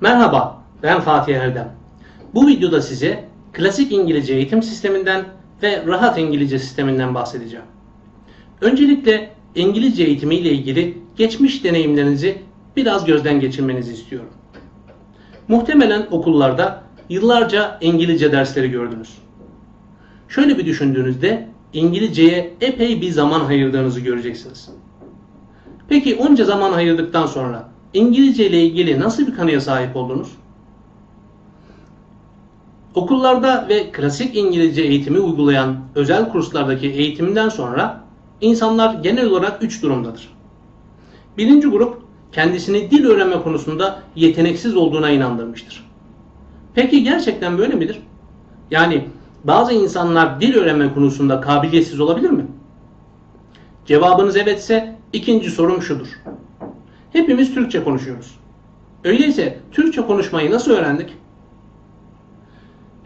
Merhaba, ben Fatih Erdem. Bu videoda size klasik İngilizce eğitim sisteminden ve rahat İngilizce sisteminden bahsedeceğim. Öncelikle İngilizce eğitimi ile ilgili geçmiş deneyimlerinizi biraz gözden geçirmenizi istiyorum. Muhtemelen okullarda yıllarca İngilizce dersleri gördünüz. Şöyle bir düşündüğünüzde İngilizceye epey bir zaman ayırdığınızı göreceksiniz. Peki onca zaman ayırdıktan sonra İngilizce ile ilgili nasıl bir kanıya sahip oldunuz? Okullarda ve klasik İngilizce eğitimi uygulayan özel kurslardaki eğitimden sonra insanlar genel olarak üç durumdadır. Birinci grup kendisini dil öğrenme konusunda yeteneksiz olduğuna inandırmıştır. Peki gerçekten böyle midir? Yani bazı insanlar dil öğrenme konusunda kabiliyetsiz olabilir mi? Cevabınız evetse ikinci sorum şudur. Hepimiz Türkçe konuşuyoruz. Öyleyse Türkçe konuşmayı nasıl öğrendik?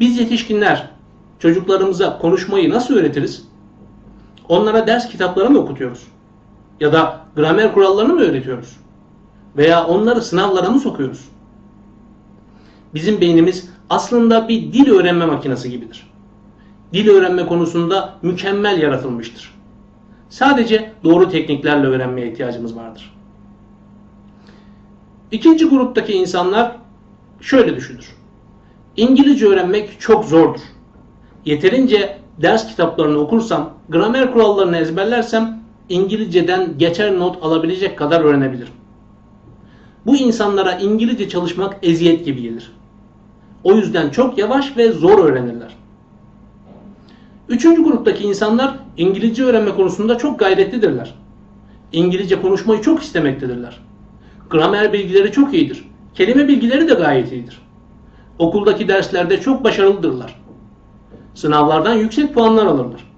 Biz yetişkinler çocuklarımıza konuşmayı nasıl öğretiriz? Onlara ders kitapları mı okutuyoruz? Ya da gramer kurallarını mı öğretiyoruz? Veya onları sınavlara mı sokuyoruz? Bizim beynimiz aslında bir dil öğrenme makinesi gibidir. Dil öğrenme konusunda mükemmel yaratılmıştır. Sadece doğru tekniklerle öğrenmeye ihtiyacımız vardır. İkinci gruptaki insanlar şöyle düşünür. İngilizce öğrenmek çok zordur. Yeterince ders kitaplarını okursam, gramer kurallarını ezberlersem İngilizceden geçer not alabilecek kadar öğrenebilirim. Bu insanlara İngilizce çalışmak eziyet gibi gelir. O yüzden çok yavaş ve zor öğrenirler. Üçüncü gruptaki insanlar İngilizce öğrenme konusunda çok gayretlidirler. İngilizce konuşmayı çok istemektedirler. Gramer bilgileri çok iyidir. Kelime bilgileri de gayet iyidir. Okuldaki derslerde çok başarılıdırlar. Sınavlardan yüksek puanlar alırlar.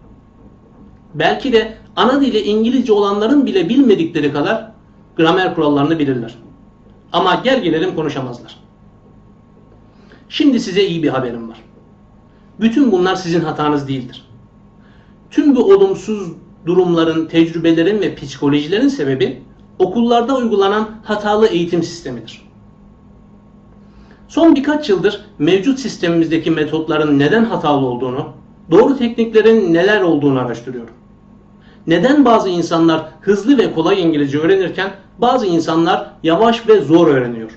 Belki de ana dili İngilizce olanların bile bilmedikleri kadar gramer kurallarını bilirler. Ama gel gelelim konuşamazlar. Şimdi size iyi bir haberim var. Bütün bunlar sizin hatanız değildir. Tüm bu olumsuz durumların, tecrübelerin ve psikolojilerin sebebi okullarda uygulanan hatalı eğitim sistemidir. Son birkaç yıldır mevcut sistemimizdeki metotların neden hatalı olduğunu, doğru tekniklerin neler olduğunu araştırıyorum. Neden bazı insanlar hızlı ve kolay İngilizce öğrenirken bazı insanlar yavaş ve zor öğreniyor?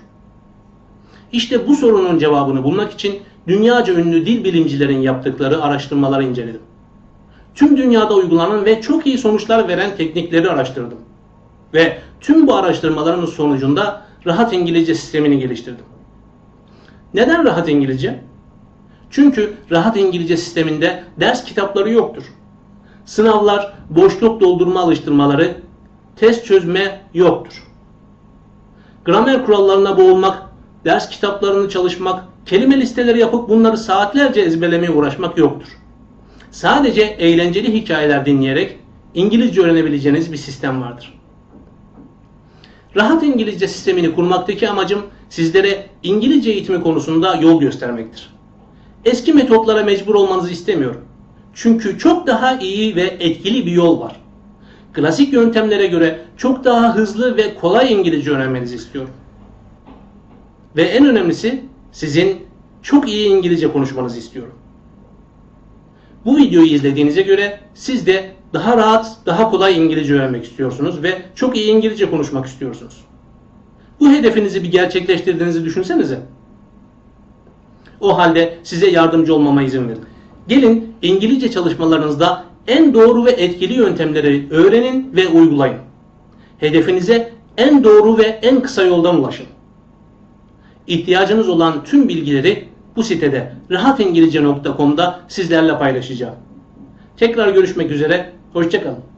İşte bu sorunun cevabını bulmak için dünyaca ünlü dil bilimcilerin yaptıkları araştırmaları inceledim. Tüm dünyada uygulanan ve çok iyi sonuçlar veren teknikleri araştırdım. Ve tüm bu araştırmaların sonucunda rahat İngilizce sistemini geliştirdim. Neden rahat İngilizce? Çünkü rahat İngilizce sisteminde ders kitapları yoktur. Sınavlar, boşluk doldurma alıştırmaları, test çözme yoktur. Gramer kurallarına boğulmak, ders kitaplarını çalışmak, kelime listeleri yapıp bunları saatlerce ezberlemeye uğraşmak yoktur. Sadece eğlenceli hikayeler dinleyerek İngilizce öğrenebileceğiniz bir sistem vardır. Rahat İngilizce sistemini kurmaktaki amacım sizlere İngilizce eğitimi konusunda yol göstermektir. Eski metotlara mecbur olmanızı istemiyorum. Çünkü çok daha iyi ve etkili bir yol var. Klasik yöntemlere göre çok daha hızlı ve kolay İngilizce öğrenmenizi istiyorum. Ve en önemlisi sizin çok iyi İngilizce konuşmanızı istiyorum. Bu videoyu izlediğinize göre siz de daha rahat, daha kolay İngilizce öğrenmek istiyorsunuz ve çok iyi İngilizce konuşmak istiyorsunuz. Bu hedefinizi bir gerçekleştirdiğinizi düşünsenize. O halde size yardımcı olmama izin verin. Gelin İngilizce çalışmalarınızda en doğru ve etkili yöntemleri öğrenin ve uygulayın. Hedefinize en doğru ve en kısa yoldan ulaşın. İhtiyacınız olan tüm bilgileri bu sitede rahatingilizce.com'da sizlerle paylaşacağım. Tekrar görüşmek üzere, hoşçakalın.